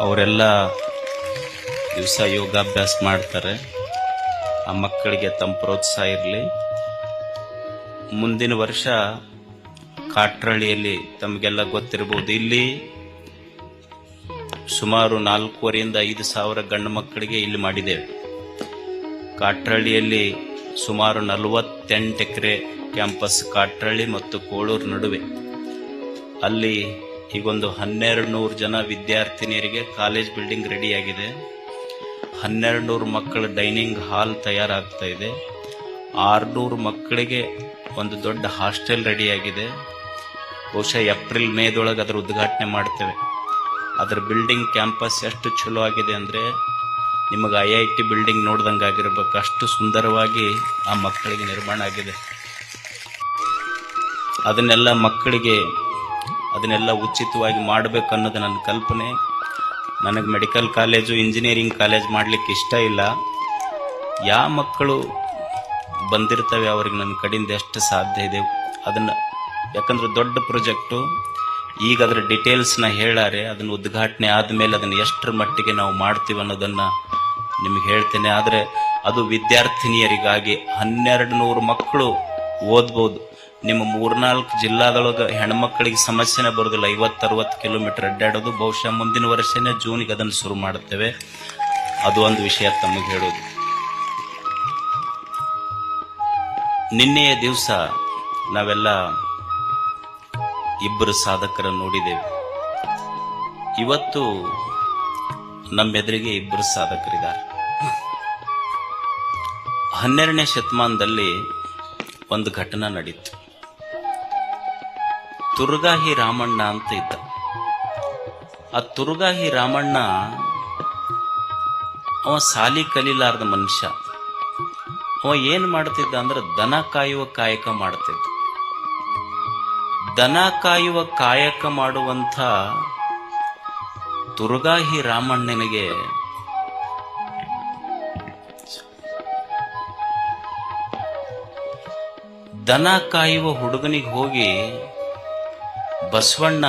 ಅವರೆಲ್ಲ ದಿವಸ ಯೋಗಾಭ್ಯಾಸ ಮಾಡ್ತಾರೆ. ಆ ಮಕ್ಕಳಿಗೆ ತಮ್ಮ ಪ್ರೋತ್ಸಾಹ ಇರಲಿ. ಮುಂದಿನ ವರ್ಷ ಕಾಟ್ರಳ್ಳಿಯಲ್ಲಿ ತಮಗೆಲ್ಲ ಗೊತ್ತಿರಬಹುದು ಇಲ್ಲಿ ಸುಮಾರು ನಾಲ್ಕೂವರೆಯಿಂದ ಐದು ಸಾವಿರ ಗಂಡು ಮಕ್ಕಳಿಗೆ ಇಲ್ಲಿ ಮಾಡಿದ್ದೇವೆ. ಕಾಟ್ರಳ್ಳಿಯಲ್ಲಿ ಸುಮಾರು ನಲವತ್ತೆಂಟು ಎಕರೆ ಕ್ಯಾಂಪಸ್ ಕಾಟ್ರಳ್ಳಿ ಮತ್ತು ಕೋಳೂರು ನಡುವೆ. ಅಲ್ಲಿ ಈಗೊಂದು ಹನ್ನೆರಡು ನೂರು ಜನ ವಿದ್ಯಾರ್ಥಿನಿಯರಿಗೆ ಕಾಲೇಜ್ ಬಿಲ್ಡಿಂಗ್ ರೆಡಿಯಾಗಿದೆ. ಹನ್ನೆರಡು ನೂರು ಮಕ್ಕಳ ಡೈನಿಂಗ್ ಹಾಲ್ ತಯಾರಾಗ್ತಾ ಇದೆ. ಆರುನೂರು ಮಕ್ಕಳಿಗೆ ಒಂದು ದೊಡ್ಡ ಹಾಸ್ಟೆಲ್ ರೆಡಿಯಾಗಿದೆ. ಬಹುಶಃ ಏಪ್ರಿಲ್, ಮೇದೊಳಗೆ ಅದರ ಉದ್ಘಾಟನೆ ಮಾಡ್ತೇವೆ. ಅದರ ಬಿಲ್ಡಿಂಗ್ ಕ್ಯಾಂಪಸ್ ಎಷ್ಟು ಚಲೋ ಆಗಿದೆ ಅಂದರೆ ನಿಮಗೆ ಐ ಐ ಟಿ ಬಿಲ್ಡಿಂಗ್ ನೋಡ್ದಂಗೆ ಆಗಿರ್ಬೇಕು. ಅಷ್ಟು ಸುಂದರವಾಗಿ ಆ ಮಕ್ಕಳಿಗೆ ನಿರ್ಮಾಣ ಆಗಿದೆ. ಅದನ್ನೆಲ್ಲ ಮಕ್ಕಳಿಗೆ ಅದನ್ನೆಲ್ಲ ಉಚಿತವಾಗಿ ಮಾಡಬೇಕು ಅನ್ನೋದು ನನ್ನ ಕಲ್ಪನೆ. ನನಗೆ ಮೆಡಿಕಲ್ ಕಾಲೇಜು ಇಂಜಿನಿಯರಿಂಗ್ ಕಾಲೇಜ್ ಮಾಡಲಿಕ್ಕೆ ಇಷ್ಟ ಇಲ್ಲ. ಯಾವ ಮಕ್ಕಳು ಬಂದಿರ್ತವೆ ಅವ್ರಿಗೆ ನನ್ನ ಕಡೆಯಿಂದ ಎಷ್ಟು ಸಾಧ್ಯ ಇದೆ? ಅದನ್ನು ಯಾಕಂದ್ರೆ ದೊಡ್ಡ ಪ್ರೊಜೆಕ್ಟು ಈಗ ಅದರ ಡಿಟೇಲ್ಸ್ನ ಹೇಳಾರೆ, ಅದನ್ನು ಉದ್ಘಾಟನೆ ಆದಮೇಲೆ ಅದನ್ನು ಎಷ್ಟರ ಮಟ್ಟಿಗೆ ನಾವು ಮಾಡ್ತೀವಿ ಅನ್ನೋದನ್ನು ನಿಮಗೆ ಹೇಳ್ತೇನೆ. ಆದರೆ ಅದು ವಿದ್ಯಾರ್ಥಿನಿಯರಿಗಾಗಿ ಹನ್ನೆರಡು ನೂರು ಮಕ್ಕಳು ಓದ್ಬೋದು. ನಿಮ್ಮ ಮೂರ್ನಾಲ್ಕು ಜಿಲ್ಲಾದೊಳಗೆ ಹೆಣ್ಮಕ್ಳಿಗೆ ಸಮಸ್ಯೆನೇ ಬರೋದಿಲ್ಲ. ಐವತ್ತು ಅರವತ್ತು ಕಿಲೋಮೀಟರ್ ಅಡ್ಡಾಡೋದು. ಬಹುಶಃ ಮುಂದಿನ ವರ್ಷನೇ ಜೂನಿಗೆ ಅದನ್ನು ಶುರು ಮಾಡುತ್ತೇವೆ. ಅದು ಒಂದು ವಿಷಯ ತಮಗೆ ಹೇಳೋದು. ನಿನ್ನೆಯ ದಿವಸ ನಾವೆಲ್ಲ ಇಬ್ಬರು ಸಾಧಕರನ್ನು ನೋಡಿದ್ದೇವೆ. ಇವತ್ತು ನಮ್ಮೆದುರಿಗೆ ಇಬ್ಬರು ಸಾಧಕರಿದ್ದಾರೆ. ಹನ್ನೆರಡನೇ ಶತಮಾನದಲ್ಲಿ ಒಂದು ಘಟನೆ ನಡೀತು. ತುರ್ಗಾಹಿ ರಾಮಣ್ಣ ಅಂತ ಇದ್ದ. ಆ ತುರ್ಗಾಹಿ ರಾಮಣ್ಣ ಅವ ಸಾಲಿ ಕಲೀಲಾರ್ದ ಮನುಷ್ಯ. ಅವ ಏನ್ ಮಾಡ್ತಿದ್ದ ಅಂದ್ರೆ ದನ ಕಾಯುವ ಕಾಯಕ ಮಾಡ್ತಿದ್ದ. ದನ ಕಾಯುವ ಕಾಯಕ ಮಾಡುವಂಥ ತುರ್ಗಾಹಿ ರಾಮಣ್ಣನಿಗೆ ದನ ಕಾಯುವ ಹುಡುಗನಿಗೆ ಹೋಗಿ ಬಸವಣ್ಣ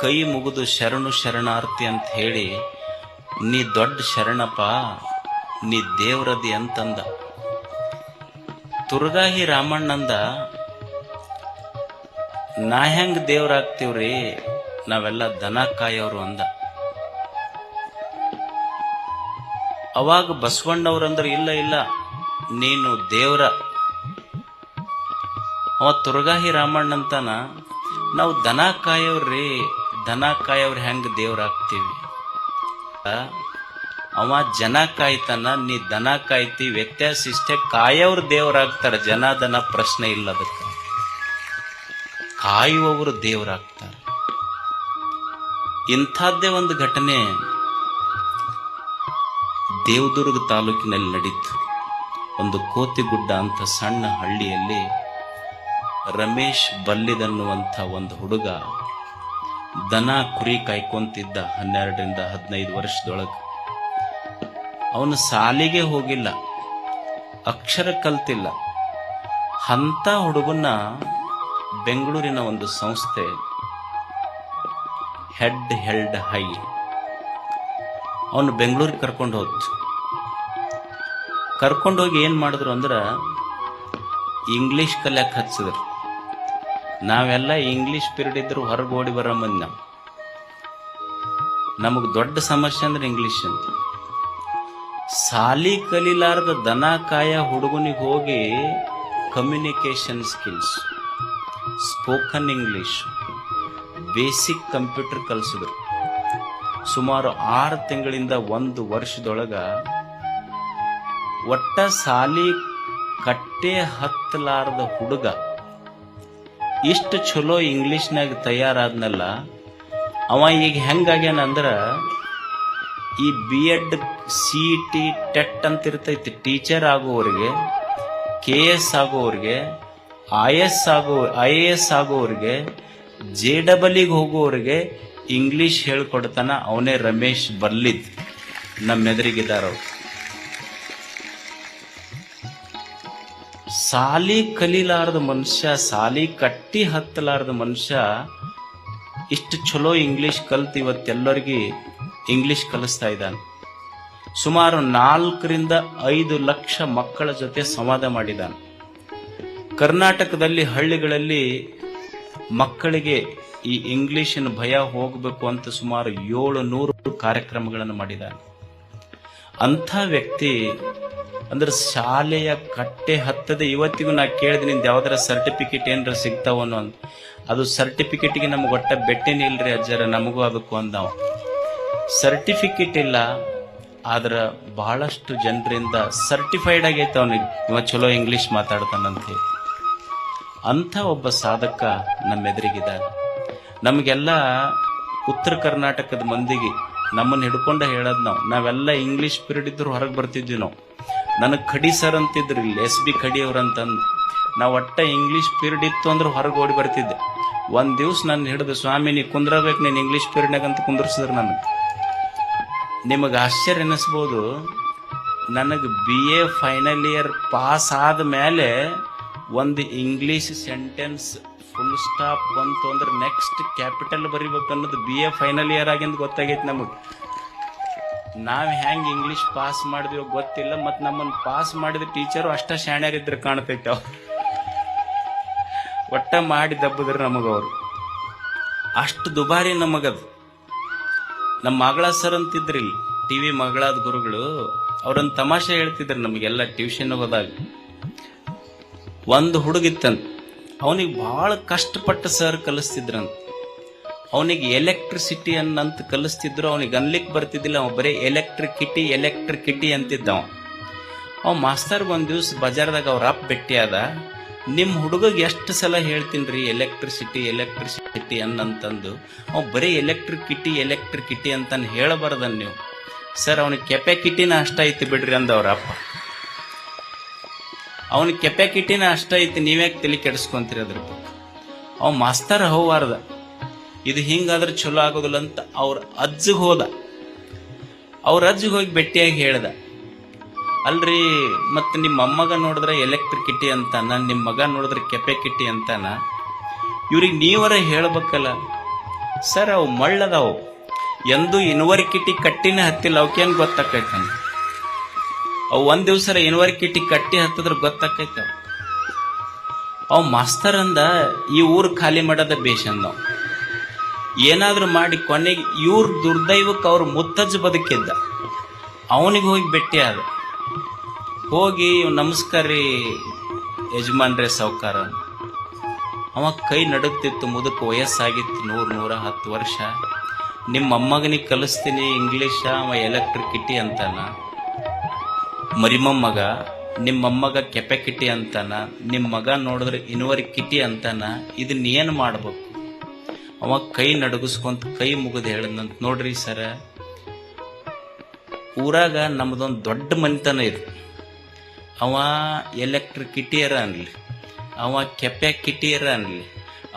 ಕೈ ಮುಗಿದು ಶರಣು ಶರಣಾರ್ಥಿ ಅಂತ ಹೇಳಿ, ನೀ ದೊಡ್ಡ ಶರಣಪ್ಪ, ನೀ ದೇವ್ರದಿ ಅಂತಂದ. ತುರ್ಗಾಹಿ ರಾಮಣ್ಣಂದ, ನಾ ಹೆಂಗ್ ದೇವ್ರಾಗ್ತೀವ್ರಿ ನಾವೆಲ್ಲ ದನ ಕಾಯೋರು ಅಂದ. ಅವಾಗ ಬಸವಣ್ಣವ್ರಂದ್ರೆ ಇಲ್ಲ ಇಲ್ಲ, ನೀನು ದೇವ್ರ ಅವ ತುರ್ಗಾಹಿ ರಾಮಣ್ಣ ಅಂತಾನ ನಾವು ದನ ಕಾಯವ್ರಿ ದನ ಕಾಯವ್ರ ಹೆಂಗ್ ದೇವ್ರಾಗ್ತೀವಿ ಅವ ಜನ ಕಾಯ್ತಾನ, ನೀ ದನ ಕಾಯ್ತಿ, ವ್ಯತ್ಯಾಸ ಇಷ್ಟೇ ಕಾಯವ್ರ ದೇವರಾಗ್ತಾರೆ ಜನ ದನ ಪ್ರಶ್ನೆ ಇಲ್ಲ ಅದಕ್ಕೆ. ಕಾಯುವವರು ದೇವರಾಗ್ತಾರೆ ಇಂಥದ್ದೇ ಒಂದು ಘಟನೆ ದೇವದುರ್ಗ ತಾಲೂಕಿನಲ್ಲಿ ನಡೀತು. ಒಂದು ಕೋತಿಗುಡ್ಡ ಅಂತ ಸಣ್ಣ ಹಳ್ಳಿಯಲ್ಲಿ ರಮೇಶ್ ಬಲ್ಲಿದನ್ನುವಂಥ ಒಂದು ಹುಡುಗ ದನ ಕುರಿ ಕಾಯ್ಕೊಂತಿದ್ದ ಹನ್ನೆರಡರಿಂದ ಹದಿನೈದು ವರ್ಷದೊಳಗೆ. ಅವನು ಸಾಲಿಗೆ ಹೋಗಿಲ್ಲ, ಅಕ್ಷರ ಕಲ್ತಿಲ್ಲ. ಅಂಥ ಹುಡುಗನ್ನ ಬೆಂಗಳೂರಿನ ಒಂದು ಸಂಸ್ಥೆ ಹೆಡ್ ಹೆಲ್ಡ್ ಹೈ ಅವನು ಬೆಂಗಳೂರಿಗೆ ಕರ್ಕೊಂಡು ಹೋದ್ ಕರ್ಕೊಂಡೋಗಿ ಏನು ಮಾಡಿದ್ರು ಅಂದ್ರೆ ಇಂಗ್ಲೀಷ್ ಕಲಿಯಕ್ಕೆ ಹಚ್ಚಿದ್ರು ನಾವೆಲ್ಲ ಇಂಗ್ಲಿಷ್ ಪಿರಿಯಡ್ ಇದ್ರು ಹೊರಗೆ ಓಡಿ ಬರೋ ಮಂದಿ ನಾವು. ನಮಗೆ ದೊಡ್ಡ ಸಮಸ್ಯೆ ಅಂದ್ರೆ ಇಂಗ್ಲಿಷ್ ಅಂತ. ಸಾಲಿ ಕಲಿಲಾರ್ದ ದನ ಕಾಯ ಹುಡುಗನಿಗೆ ಹೋಗಿ communication skills spoken English basic computer ಕಲಿಸಿದ್ರು. ಸುಮಾರು ಆರು ತಿಂಗಳಿಂದ ಒಂದು ವರ್ಷದೊಳಗ ಒಟ್ಟ ಸಾಲಿ ಕಟ್ಟೆ ಹತ್ತಲಾರದ ಹುಡುಗ ಇಷ್ಟು ಚಲೋ ಇಂಗ್ಲೀಷ್ನಾಗ ತಯಾರಾದ್ನಲ್ಲ, ಅವ ಈಗ ಹೆಂಗಾಗ್ಯಾನ ಅಂದ್ರ, ಈ B Ed C T TET ಅಂತ ಇರ್ತೈತಿ ಟೀಚರ್ ಆಗೋವ್ರಿಗೆ ಕೆ ಎಸ್ ಆಗೋವ್ರಿಗೆ ಐ ಎಸ್ ಆಗೋ ಐ ಎ ಎಸ್ ಆಗೋವ್ರಿಗೆ ಜೆ ಡಬಲಿಗೆ ಹೋಗೋವ್ರಿಗೆ ಇಂಗ್ಲೀಷ್ ಹೇಳ್ಕೊಡ್ತಾನ ಅವನೇ ರಮೇಶ್ ಬರ್ಲಿದ್ ನಮ್ಮ ಅವ್ರು ಸಾಲಿ ಕಲಿಲಾರದ ಮನುಷ್ಯ, ಸಾಲಿ ಕಟ್ಟಿ ಹತ್ತಲಾರದ ಮನುಷ್ಯ ಇಷ್ಟು ಚಲೋ ಇಂಗ್ಲಿಷ್ ಕಲ್ತು ಇವತ್ತೆಲ್ಲರಿಗೆ ಇಂಗ್ಲಿಷ್ ಕಲಿಸ್ತಾ ಇದ್ದಾನೆ. ಸುಮಾರು ನಾಲ್ಕರಿಂದ ಐದು ಲಕ್ಷ ಮಕ್ಕಳ ಜೊತೆ ಸಂವಾದ ಮಾಡಿದ್ದಾನೆ. ಕರ್ನಾಟಕದಲ್ಲಿ ಹಳ್ಳಿಗಳಲ್ಲಿ ಮಕ್ಕಳಿಗೆ ಈ ಇಂಗ್ಲಿಷಿನ ಭಯ ಹೋಗಬೇಕು ಅಂತ ಸುಮಾರು ಏಳು ನೂರು ಕಾರ್ಯಕ್ರಮಗಳನ್ನು ಮಾಡಿದ್ದಾನೆ. ಅಂಥ ವ್ಯಕ್ತಿ ಅಂದ್ರೆ ಶಾಲೆಯ ಕಟ್ಟೆ ಹತ್ತದೆ ಇವತ್ತಿಗೂ ನಾ ಕೇಳಿದೆ ನಿಂದು ಯಾವ್ದಾರ ಸರ್ಟಿಫಿಕೇಟ್ ಏನಾರ ಸಿಗ್ತಾವನು ಅಂತ ಅದು ಸರ್ಟಿಫಿಕೇಟ್ಗೆ ನಮ್ಗೆ ಒಟ್ಟ ಬೆಟ್ಟೇನೇ ಇಲ್ರಿ ಅಜ್ಜರ, ನಮಗೂ ಅದಕ್ಕೂ ಅಂದವ. ಸರ್ಟಿಫಿಕೇಟ್ ಇಲ್ಲ, ಆದ್ರೆ ಬಹಳಷ್ಟು ಜನರಿಂದ ಸರ್ಟಿಫೈಡ್ ಆಗೈತೆ ಅವನಿಗೆ. ಇವ ಚಲೋ ಇಂಗ್ಲಿಷ್ ಮಾತಾಡ್ತಾನಂತೆ ಅಂಥ ಒಬ್ಬ ಸಾಧಕ ನಮ್ಮ ಎದುರಿಗಿದ್ದಾರೆ ನಮಗೆಲ್ಲ ಉತ್ತರ ಕರ್ನಾಟಕದ ಮಂದಿಗೆ ನಮ್ಮನ್ನ ಹಿಡ್ಕೊಂಡ ಹೇಳೋದು ನಾವು. ನಾವೆಲ್ಲ ಇಂಗ್ಲಿಷ್ ಪೀರಿಯಡ್ ಇದ್ರು ಹೊರಗೆ ಬರ್ತಿದ್ವಿ ನಾವು. ನನಗೆ ಖಡಿ ಸರ್ ಅಂತಿದ್ರು ಇಲ್ಲಿ ಎಸ್ ಬಿ ಖಡಿ ಅವ್ರಂತಂದು. ನಾವು ಒಟ್ಟ ಇಂಗ್ಲಿಷ್ ಪೀರಿಯಡ್ ಇತ್ತು ಅಂದ್ರೆ ಹೊರಗೆ ಓಡಿ ಬರ್ತಿದ್ದೆ. ಒಂದು ದಿವ್ಸ ನಾನು ಹಿಡಿದು, ಸ್ವಾಮಿ, ನೀ ಕುಂದ್ರಬೇಕು, ನೀನು ಇಂಗ್ಲಿಷ್ ಪೀರಿಯಡ್ನಾಗ ಅಂತ ಕುಂದ್ರಿಸಿದ್ರು ನನಗೆ. ನಿಮಗೆ ಆಶ್ಚರ್ಯ ಅನ್ನಿಸ್ಬೋದು ನನಗೆ B A final year pass ಆದ ಮೇಲೆ ಒಂದು ಇಂಗ್ಲಿಷ್ ಸೆಂಟೆನ್ಸ್ ಫುಲ್ ಸ್ಟಾಪ್ ಬಂತು ಅಂದ್ರೆ ನೆಕ್ಸ್ಟ್ ಕ್ಯಾಪಿಟಲ್ ಬರಿಬೇಕು ಅನ್ನೋದು ಬಿ ಎ ಫೈನಲ್ ಇಯರ್ ಆಗಿಂದ ಗೊತ್ತಾಗೈತೆ ನಮಗೆ. ನಾವು ಹೆಂಗೆ ಇಂಗ್ಲಿಷ್ ಪಾಸ್ ಮಾಡಿದ್ವಿ ಗೊತ್ತಿಲ್ಲ ಮತ್ತು ನಮ್ಮನ್ನು ಪಾಸ್ ಮಾಡಿದ ಟೀಚರು ಅಷ್ಟ ಶಾಣ್ಯರಿದ್ರೆ ಕಾಣ್ತೈತೆ ಅವ್ರು ಒಟ್ಟ ಮಾಡಿ ದಬ್ಬದ್ರ ನಮಗವರು ಅಷ್ಟು ದುಬಾರಿ ನಮಗದು. ನಮ್ಮ ಮಗಳ ಸರ್ ಅಂತಿದ್ರಿ ಟಿ ವಿ ಮಗಳಾದ ಗುರುಗಳು ಅವ್ರನ್ನ ತಮಾಷೆ ಹೇಳ್ತಿದ್ರು ನಮಗೆಲ್ಲ ಟ್ಯೂಷನ್ ಹೋದಾಗ. ಒಂದು ಹುಡುಗಿತ್ತಂತ, ಅವನಿಗೆ ಬಹಳ ಕಷ್ಟಪಟ್ಟು ಸರ್ ಕಲಿಸ್ತಿದ್ರಂತ. ಅವನಿಗೆ ಎಲೆಕ್ಟ್ರಿಸಿಟಿ ಅನ್ನಂತ ಕಲಿಸ್ತಿದ್ರು, ಅವನಿಗೆ ಅನ್ಲಿಕ್ಕೆ ಬರ್ತಿದ್ದಿಲ್ಲ, ಅವ ಬರೀ ಎಲೆಕ್ಟ್ರಿಕಿಟಿ ಎಲೆಕ್ಟ್ರಿಕಿಟಿ ಅಂತಿದ್ದ ಅವ ಅವ ಮಾಸ್ತರ್ ಒಂದು ದಿವ್ಸ ಬಜಾರ್ದಾಗ ಅವ್ರ ಅಪ್ ಭೇಟಿ ಅದ ನಿಮ್ಮ ಹುಡುಗಗೆ ಎಷ್ಟು ಸಲ ಹೇಳ್ತೀನಿ ಎಲೆಕ್ಟ್ರಿಸಿಟಿ ಎಲೆಕ್ಟ್ರಿಸಿಟಿ ಅನ್ನಂತಂದು? ಅವ ಬರೀ ಎಲೆಕ್ಟ್ರಿಕಿಟಿ ಎಲೆಕ್ಟ್ರಿಕಿಟಿ ಅಂತ ಹೇಳಬಾರ್ದನ್ ನೀವು. ಸರ್, ಅವನಿಗೆ ಕೆಪಾಕಿಟಿನ ಅಷ್ಟ ಐತಿ ಬಿಡ್ರಿ ಅಂದ ಅವ್ರ ಅಪ್ಪ. ಅವನಿಗೆ ಕೆಪಾಕಿಟಿನ ಅಷ್ಟ ಐತಿ, ನೀವ್ಯಾಕೆ ತಲೆ ಕೆಡಿಸ್ಕೊಂತೀರಿ ಅದ್ರ ಅವ್ ಮಾಸ್ತರ್ ಹೋವಾರ್ದ ಇದು ಹಿಂಗಾದ್ರೆ ಚಲೋ ಆಗೋದಿಲ್ಲ ಅಂತ ಅವ್ರ ಅಜ್ಜಿಗೆ ಹೋದ. ಅವ್ರ ಅಜ್ಜಿಗೆ ಹೋಗಿ ಭೇಟಿಯಾಗಿ ಹೇಳ್ದ, ಅಲ್ರಿ, ಮತ್ತೆ ನಿಮ್ಮ ಮೊಮ್ಮಗ ನೋಡಿದ್ರೆ ಎಲೆಕ್ಟ್ರಿಕ್ ಕಿಟಿ ಅಂತಾನ ನಿಮ್ಮ ಮಗ ನೋಡಿದ್ರೆ ಕೆಪೆ ಕಿಟ್ಟಿ ಅಂತಾನ. ಇವ್ರಿಗೆ ನೀವರ ಹೇಳ್ಬೇಕಲ್ಲ. ಸರ್, ಅವು ಮಳ್ಳದಾವು. ಎಂದು ಇನ್ವರ್ಕಿಟಿ ಕಟ್ಟಿನೇ ಹತ್ತಿಲ್ಲ ಅವಕ್ಕೇನು ಗೊತ್ತಾಕೈತಾನ ಅವು ಒಂದ್ ದಿವ್ಸ ಇನ್ವರ್ಕಿಟಿ ಕಟ್ಟಿ ಹತ್ತಿದ್ರೆ ಗೊತ್ತಾಕೈತ ಅವ್ ಮಾಸ್ತರ್ ಅಂದ, ಈ ಊರು ಖಾಲಿ ಮಾಡೋದ ಬೇಷ್ ಅಂದ ಅವ. ಏನಾದ್ರೂ ಮಾಡಿ ಕೊನೆಗೆ ಇವ್ರ ದುರ್ದೈವಕ್ಕೆ ಅವ್ರ ಮುತ್ತಜ್ಜ ಬದುಕಿದ್ದ. ಅವನಿಗೆ ಹೋಗಿ ಭೇಟಿ ಆದ. ಹೋಗಿ ನಮಸ್ಕಾರ ರೀ ಯಜಮಾನ್ರೆ ಸಾವ್ಕಾರ ಅವ ಕೈ ನಡುಗ್ತಿತ್ತು, ಮುದುಕ ವಯಸ್ಸಾಗಿತ್ತು, ನೂರ್, ನೂರ ಹತ್ತು ವರ್ಷ. ನಿಮ್ಮ ಮೊಮ್ಮಗನಿಗೆ ಕಲಿಸ್ತೀನಿ, ಇಂಗ್ಲೀಷ, ಅವ ಎಲೆಕ್ಟ್ರಿಕಿಟಿ ಅಂತಾನ. ಮರಿಮಮ್ಮಗ ನಿಮ್ಮ ಕೆಪೆ ಕಿಟ್ಟಿ ಅಂತಾನ. ನಿಮ್ಮ ಮಗ ನೋಡಿದ್ರೆ ಇನ್ವರ್ಕಿಟಿ ಅಂತಾನ. ಇದನ್ನ ಏನು ಮಾಡ್ಬೇಕು? ಅವ ಕೈ ನಡುಗಿಸ್ಕೊಂತ ಕೈ ಮುಗಿದು ಹೇಳಿದಂತ ನೋಡ್ರಿ ಸರ, ಊರಾಗ ನಮ್ಮದೊಂದು ದೊಡ್ಡ ಮನಿತನ ಇದೆ. ಅವ ಎಲೆಕ್ಟ್ರಿಕಿಟಿಯರ ಅನ್ಲಿ, ಅವ ಕೆಪ್ಯಾಕಿಟಿಯರ ಅನ್ಲಿ,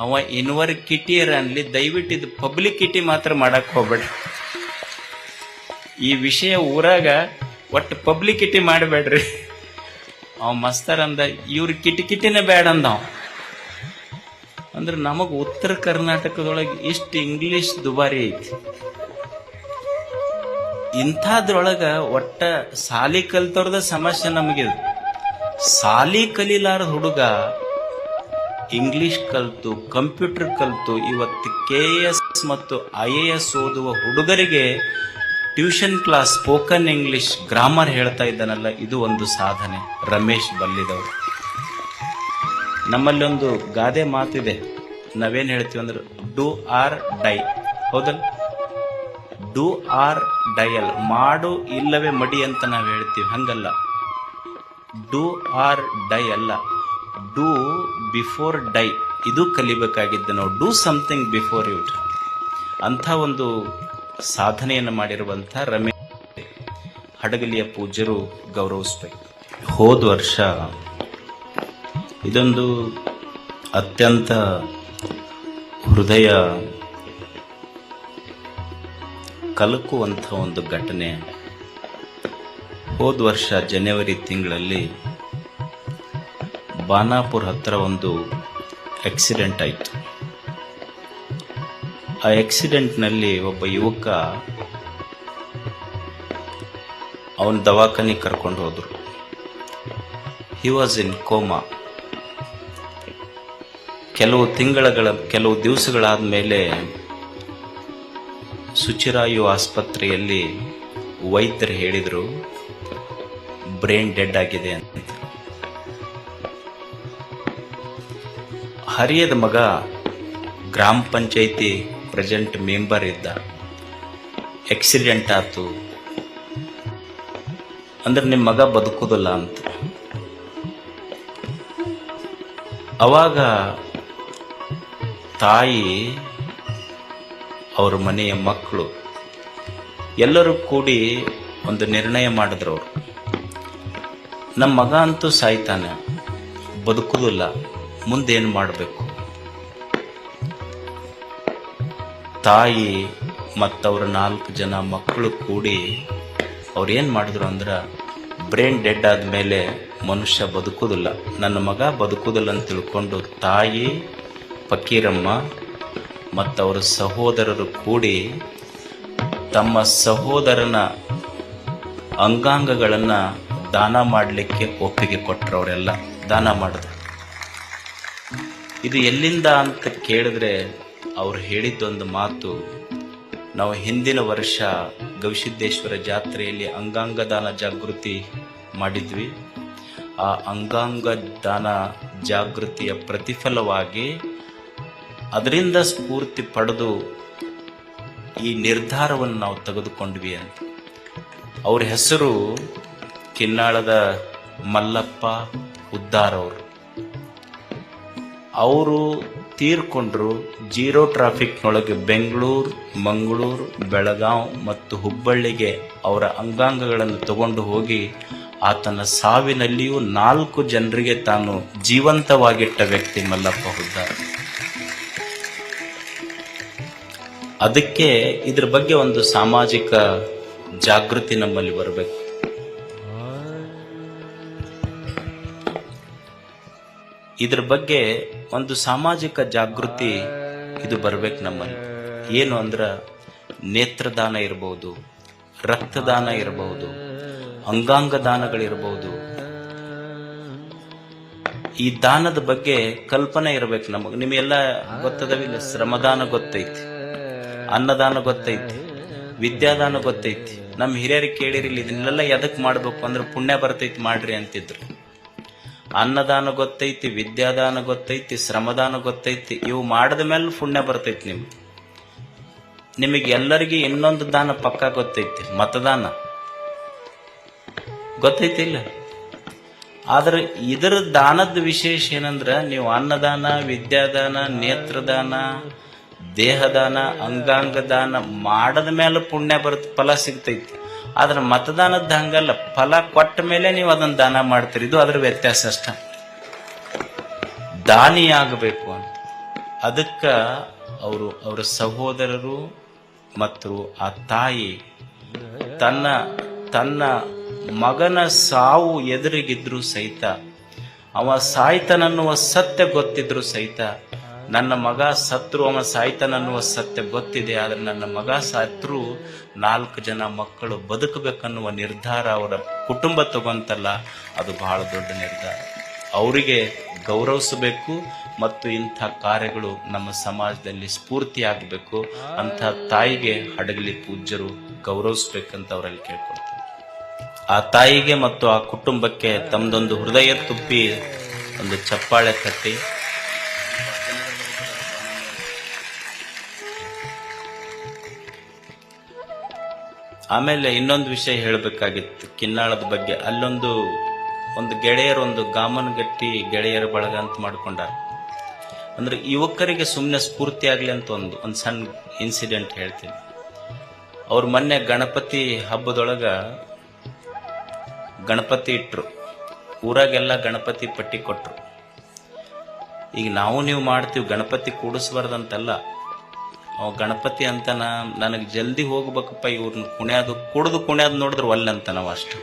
ಅವ ಇನ್ವರ್ ಕಿಟಿಯರ ಅನ್ಲಿ, ದಯವಿಟ್ಟು ಇದು ಪಬ್ಲಿಕಿಟಿ ಮಾತ್ರ ಮಾಡಕ್ ಹೋಗ್ಬೇಡ. ಈ ವಿಷಯ ಊರಾಗ ಒಟ್ಟು ಪಬ್ಲಿಕಿಟಿ ಮಾಡಬೇಡ್ರಿ. ಅವ ಮಸ್ತರ್ ಅಂದ, ಇವ್ರ ಕಿಟಿಕಿಟಿನೇ ಬೇಡ ಅಂದ ಅಂದ್ರೆ ನಮಗೆ ಉತ್ತರ ಕರ್ನಾಟಕದೊಳಗೆ ಇಷ್ಟು ಇಂಗ್ಲಿಷ್ ದುಬಾರಿ ಐತಿ. ಇಂಥದ್ರೊಳಗ ಒಟ್ಟ ಸಾಲಿ ಕಲ್ತವ್ರದ ಸಮಸ್ಯೆ ನಮಗಿದು ಸಾಲಿ ಕಲೀಲಾರದ ಹುಡುಗ ಇಂಗ್ಲಿಷ್ ಕಲ್ತು ಕಂಪ್ಯೂಟರ್ ಕಲ್ತು, ಇವತ್ತು ಕೆ ಎಸ್ ಮತ್ತು ಐ ಎ ಎಸ್ ಓದುವ ಹುಡುಗರಿಗೆ tuition class spoken English grammar ಹೇಳ್ತಾ ಇದ್ದಾನಲ್ಲ, ಇದು ಒಂದು ಸಾಧನೆ. ರಮೇಶ್ ಬಲ್ಲಿದವರು. ನಮ್ಮಲ್ಲಿ ಒಂದು ಗಾದೆ ಮಾತಿದೆ. ನಾವೇನ್ ಹೇಳ್ತೀವಿ ಅಂದ್ರೆ ಡೂ ಆರ್ ಡೈ ಹೌದಲ್ ಡೂ ಆರ್ ಡಯಲ್ ಮಾಡು ಇಲ್ಲವೇ ಮಡಿ ಅಂತ ನಾವು ಹೇಳ್ತೀವಿ. ಹಂಗಲ್ಲ. ಡೂ ಆರ್ ಡೈ ಅಲ್ಲ. ಡೂ ಬಿಫೋರ್ ಡೈ ಇದು ಕಲಿಬೇಕಾಗಿದ್ದು ನಾವು. ಡೂ ಸಮಥಿಂಗ್ ಬಿಫೋರ್ ಯು ಅಂಥ ಒಂದು ಸಾಧನೆಯನ್ನು ಮಾಡಿರುವಂಥ ರಮೇಶ್ ಹಡಗಲಿಯ ಪೂಜ್ಯರು ಗೌರವಿಸ್ಬೇಕು. ಹೋದ ವರ್ಷ ಇದೊಂದು ಅತ್ಯಂತ ಹೃದಯ ಕಲಕುವಂಥ ಒಂದು ಘಟನೆ. ಹೋದ ವರ್ಷ ಜನವರಿ ತಿಂಗಳಲ್ಲಿ ಬಾನಾಪುರ ಹತ್ರ ಒಂದು ಆಕ್ಸಿಡೆಂಟ್ ಆಯಿತು. ಆ ಆಕ್ಸಿಡೆಂಟ್ನಲ್ಲಿ ಒಬ್ಬ ಯುವಕ ಅವನ ದವಾಖಾನೆ ಕರ್ಕೊಂಡು ಹೋದರು. ಹಿ ವಾಸ್ ಇನ್ ಕೋಮಾ ಕೆಲವು ತಿಂಗಳಗಳ, ಕೆಲವು ದಿವಸಗಳಾದ ಮೇಲೆ ಸುಚಿರಾಯು ಆಸ್ಪತ್ರೆಯಲ್ಲಿ ವೈದ್ಯರು ಹೇಳಿದರು, ಬ್ರೈನ್ ಡೆಡ್ ಆಗಿದೆ ಅಂತ. ಹರಿಯದ ಮಗ ಗ್ರಾಮ ಪಂಚಾಯಿತಿ ಪ್ರೆಸೆಂಟ್ ಮೆಂಬರ್ ಇದ್ದ. ಆಕ್ಸಿಡೆಂಟ್ ಆತು ಅಂದ್ರೆ ನಿಮ್ಮ ಮಗ ಬದುಕೋದಿಲ್ಲ ಅಂತ. ಅವಾಗ ತಾಯಿ, ಅವ್ರ ಮನೆಯ ಮಕ್ಕಳು, ಎಲ್ಲರೂ ಕೂಡಿ ಒಂದು ನಿರ್ಣಯ ಮಾಡಿದ್ರು ಅವರು. ನಮ್ಮ ಮಗ ಅಂತೂ ಸಾಯ್ತಾನೆ ಬದುಕುದಿಲ್ಲ ಮುಂದೇನು ಮಾಡಬೇಕು? ತಾಯಿ ಮತ್ತವ್ರ ನಾಲ್ಕು ಜನ ಮಕ್ಕಳು ಕೂಡಿ ಅವ್ರು ಏನು ಮಾಡಿದ್ರು ಅಂದ್ರೆ, ಬ್ರೈನ್ ಡೆಡ್ ಆದಮೇಲೆ ಮನುಷ್ಯ ಬದುಕುದಿಲ್ಲ. ನನ್ನ ಮಗ ಬದುಕುದಿಲ್ಲ ಅಂತ ತಿಳ್ಕೊಂಡು ತಾಯಿ ಫಕೀರಮ್ಮ ಮತ್ತವರ ಸಹೋದರರು ಕೂಡಿ ತಮ್ಮ ಸಹೋದರನ ಅಂಗಾಂಗಗಳನ್ನು ದಾನ ಮಾಡಲಿಕ್ಕೆ ಒಪ್ಪಿಗೆ ಕೊಟ್ಟರು ಅವರೆಲ್ಲ. ದಾನ ಮಾಡಿದ್ರು ಇದು ಎಲ್ಲಿಂದ ಅಂತ ಕೇಳಿದ್ರೆ ಅವ್ರು ಹೇಳಿದ್ದೊಂದು ಮಾತು, ನಾವು ಹಿಂದಿನ ವರ್ಷ ಗವಿಸಿದ್ದೇಶ್ವರ ಜಾತ್ರೆಯಲ್ಲಿ ಅಂಗಾಂಗ ದಾನ ಜಾಗೃತಿ ಮಾಡಿದ್ವಿ. ಆ ಅಂಗಾಂಗ ದಾನ ಜಾಗೃತಿಯ ಪ್ರತಿಫಲವಾಗಿ ಅದರಿಂದ ಸ್ಫೂರ್ತಿ ಪಡೆದು ಈ ನಿರ್ಧಾರವನ್ನು ನಾವು ತೆಗೆದುಕೊಂಡ್ವಿ ಅಂತ. ಅವ್ರ ಹೆಸರು ಕಿನ್ನಾಳದ ಮಲ್ಲಪ್ಪ ಉದ್ದಾರ್ ಅವರು. ಅವರು ತೀರ್ಕೊಂಡ್ರು ಜೀರೋ ಟ್ರಾಫಿಕ್ನೊಳಗೆ ಬೆಂಗಳೂರು, ಮಂಗಳೂರು, ಬೆಳಗಾವ್ ಮತ್ತು ಹುಬ್ಬಳ್ಳಿಗೆ ಅವರ ಅಂಗಾಂಗಗಳನ್ನು ತಗೊಂಡು ಹೋಗಿ ಆತನ ಸಾವಿನಲ್ಲಿಯೂ ನಾಲ್ಕು ಜನರಿಗೆ ತಾನು ಜೀವಂತವಾಗಿಟ್ಟ ವ್ಯಕ್ತಿ ಮಲ್ಲಪ್ಪ ಹುದ್ದಾರ್ ಅದಕ್ಕೆ ಇದ್ರ ಬಗ್ಗೆ ಒಂದು ಸಾಮಾಜಿಕ ಜಾಗೃತಿ ನಮ್ಮಲ್ಲಿ ಬರಬೇಕು. ಇದ್ರ ಬಗ್ಗೆ ಒಂದು ಸಾಮಾಜಿಕ ಜಾಗೃತಿ ಇದು ಬರ್ಬೇಕು ನಮ್ಮಲ್ಲಿ. ಏನು ಅಂದ್ರ ನೇತ್ರದಾನ ಇರಬಹುದು ರಕ್ತದಾನ ಇರಬಹುದು ಅಂಗಾಂಗ ದಾನಗಳಿರಬಹುದು ಈ ದಾನದ ಬಗ್ಗೆ ಕಲ್ಪನೆ ಇರಬೇಕು ನಮಗೆ. ನಿಮಗೆಲ್ಲ ಗೊತ್ತದವಿಲ್ಲ ಶ್ರಮದಾನ ಗೊತ್ತೈತಿ. ಅನ್ನದಾನ ಗೊತ್ತೈತಿ, ವಿದ್ಯಾದಾನ ಗೊತ್ತೈತಿ. ನಮ್ಮ ಹಿರಿಯರಿಗೆ ಕೇಳಿರಿಲ್ಲ, ಇದನ್ನೆಲ್ಲ ಎದಕ್ ಮಾಡ್ಬೇಕು ಅಂದ್ರೆ ಪುಣ್ಯ ಬರ್ತೈತಿ ಮಾಡ್ರಿ ಅಂತಿದ್ರು. ಅನ್ನದಾನ ಗೊತ್ತೈತಿ, ವಿದ್ಯಾದಾನ ಗೊತ್ತೈತಿ, ಶ್ರಮದಾನ ಗೊತ್ತೈತಿ, ಇವು ಮಾಡಿದ ಮೇಲೆ ಪುಣ್ಯ ಬರ್ತೈತಿ ನಿಮ್ಗೆ. ನಿಮಗೆ ಎಲ್ಲರಿಗೆ ಇನ್ನೊಂದು ದಾನ ಪಕ್ಕ ಗೊತ್ತೈತಿ, ಮತದಾನ. ಗೊತ್ತೈತಿ ಇಲ್ಲ? ಆದ್ರೆ ಇದರ ದಾನದ ವಿಶೇಷ ಏನಂದ್ರ ನೀವು ಅನ್ನದಾನ, ವಿದ್ಯಾದಾನ, ನೇತ್ರದಾನ ದೇಹದಾನ ಅಂಗಾಂಗ ದಾನ ಮಾಡದ ಮೇಲೆ ಪುಣ್ಯ ಬರುತ್ತೆ, ಫಲ ಸಿಗ್ತೈತಿ. ಆದ್ರೆ ಮತದಾನದ ಹಂಗಲ್ಲ, ಫಲ ಕೊಟ್ಟ ಮೇಲೆ ನೀವು ಅದನ್ನ ದಾನ ಮಾಡ್ತೀರಿ. ಇದು ಅದ್ರ ವ್ಯತ್ಯಾಸ ಅಷ್ಟ. ದಾನಿಯಾಗಬೇಕು ಅಂತ. ಅದಕ್ಕ ಅವರು, ಅವರ ಸಹೋದರರು ಮತ್ತು ಆ ತಾಯಿ ತನ್ನ ತನ್ನ ಮಗನ ಸಾವು ಎದುರಿಗಿದ್ರು ಸಹಿತ, ಅವ ಸಾಯ್ತನನ್ನುವ ಸತ್ಯ ಗೊತ್ತಿದ್ರು ಸಹಿತ ನನ್ನ ಮಗ ಸತ್ರು ಸಾಯ್ತಾನ ಅನ್ನುವ ಸತ್ಯ ಗೊತ್ತಿದೆ, ಆದ್ರೆ ನನ್ನ ಮಗ ಸತ್ರು ನಾಲ್ಕು ಜನ ಮಕ್ಕಳು ಬದುಕಬೇಕನ್ನುವ ನಿರ್ಧಾರ ಅವರ ಕುಟುಂಬ ತಗೊಂತಲ್ಲ, ಅದು ಬಹಳ ದೊಡ್ಡ ನಿರ್ಧಾರ. ಅವರಿಗೆ ಗೌರವಿಸಬೇಕು ಮತ್ತು ಇಂಥ ಕಾರ್ಯಗಳು ನಮ್ಮ ಸಮಾಜದಲ್ಲಿ ಸ್ಫೂರ್ತಿಯಾಗಬೇಕು ಅಂಥ ತಾಯಿಗೆ ಹಡಗಲಿ ಪೂಜ್ಯರು ಗೌರವಿಸ್ಬೇಕಂತ ಅವರಲ್ಲಿ ಕೇಳ್ಕೊಳ್ತಾರೆ ಆ ತಾಯಿಗೆ ಮತ್ತು ಆ ಕುಟುಂಬಕ್ಕೆ ತಮ್ಮದೊಂದು ಹೃದಯ ತುಪ್ಪಿ ಒಂದು ಚಪ್ಪಾಳೆ ತಟ್ಟಿ ಆಮೇಲೆ ಇನ್ನೊಂದು ವಿಷಯ ಹೇಳಬೇಕಾಗಿತ್ತು. ಕಿನ್ನಾಳದ ಬಗ್ಗೆ. ಅಲ್ಲೊಂದು, ಒಂದು ಗೆಳೆಯರು, ಒಂದು ಗಾಮನಗಟ್ಟಿ ಗೆಳೆಯರ ಬಳಗ ಅಂತ ಮಾಡ್ಕೊಂಡಾರ. ಅಂದ್ರೆ ಯುವಕರಿಗೆ ಸುಮ್ಮನೆ ಸ್ಫೂರ್ತಿ ಆಗಲಿ ಅಂತ ಒಂದು ಒಂದು ಸಣ್ಣ ಇನ್ಸಿಡೆಂಟ್ ಹೇಳ್ತೀನಿ. ಅವ್ರು ಮೊನ್ನೆ ಗಣಪತಿ ಹಬ್ಬದೊಳಗ ಗಣಪತಿ ಇಟ್ರು. ಊರಾಗೆಲ್ಲ ಗಣಪತಿ ಪಟ್ಟಿ ಕೊಟ್ಟರು ಈಗ ನಾವು ನೀವು ಮಾಡ್ತೀವಿ, ಗಣಪತಿ ಕೂಡಿಸ್ಬಾರ್ದಂತಲ್ಲ. ಅವ ಗಣಪತಿ ಅಂತ ನನಗೆ ಜಲ್ದಿ ಹೋಗ್ಬೇಕಪ್ಪ ಇವ್ರನ್ನ ಕುಣ್ಯಾದು, ಕುಡ್ದು ಕುಣ್ಯಾದು ನೋಡಿದ್ರೆ ಒಲ್ಲೆ ಅಂತ ನಾವು ಅಷ್ಟು.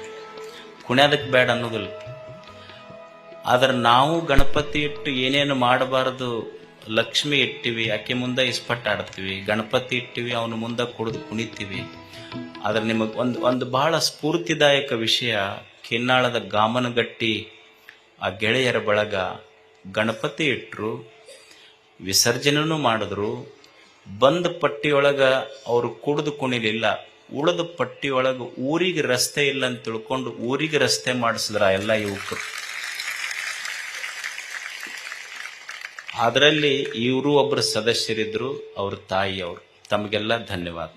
ಕುಣ್ಯಾದಕ್ಕೆ ಬೇಡ ಅನ್ನೋದಿಲ್ಲ. ಆದ್ರೆ ನಾವು ಗಣಪತಿ ಇಟ್ಟು ಏನೇನು ಮಾಡಬಾರದು, ಲಕ್ಷ್ಮಿ ಇಟ್ಟಿವಿ, ಆಕೆ ಮುಂದೆ ಇಸ್ಪಟ್ ಆಡ್ತೀವಿ, ಗಣಪತಿ ಇಟ್ಟಿವಿ, ಅವನ ಮುಂದೆ ಕುಡಿದು ಕುಣಿತೀವಿ. ಆದ್ರೆ ನಿಮಗೆ ಒಂದು ಒಂದು ಬಹಳ ಸ್ಫೂರ್ತಿದಾಯಕ ವಿಷಯ, ಕಿನ್ನಾಳದ ಗಾಮನಗಟ್ಟಿ, ಆ ಗೆಳೆಯರ ಬಳಗ ಗಣಪತಿ ಇಟ್ರು, ವಿಸರ್ಜನೆನೂ ಮಾಡಿದ್ರು ಬಂದ ಪಟ್ಟಿಯೊಳಗ ಅವರು ಕುಡಿದು ಕುಣಿಲಿಲ್ಲ. ಉಳಿದ ಪಟ್ಟಿಯೊಳಗ ಊರಿಗೆ ರಸ್ತೆ ಇಲ್ಲ ಅಂತ ತಿಳ್ಕೊಂಡು ಊರಿಗೆ ರಸ್ತೆ ಮಾಡಿಸಿದ್ರ ಎಲ್ಲ ಯುವಕರು. ಅದರಲ್ಲಿ ಇವರು ಒಬ್ಬರು ಸದಸ್ಯರಿದ್ರು, ಅವ್ರ ತಾಯಿಯವರು. ತಮಗೆಲ್ಲ ಧನ್ಯವಾದ.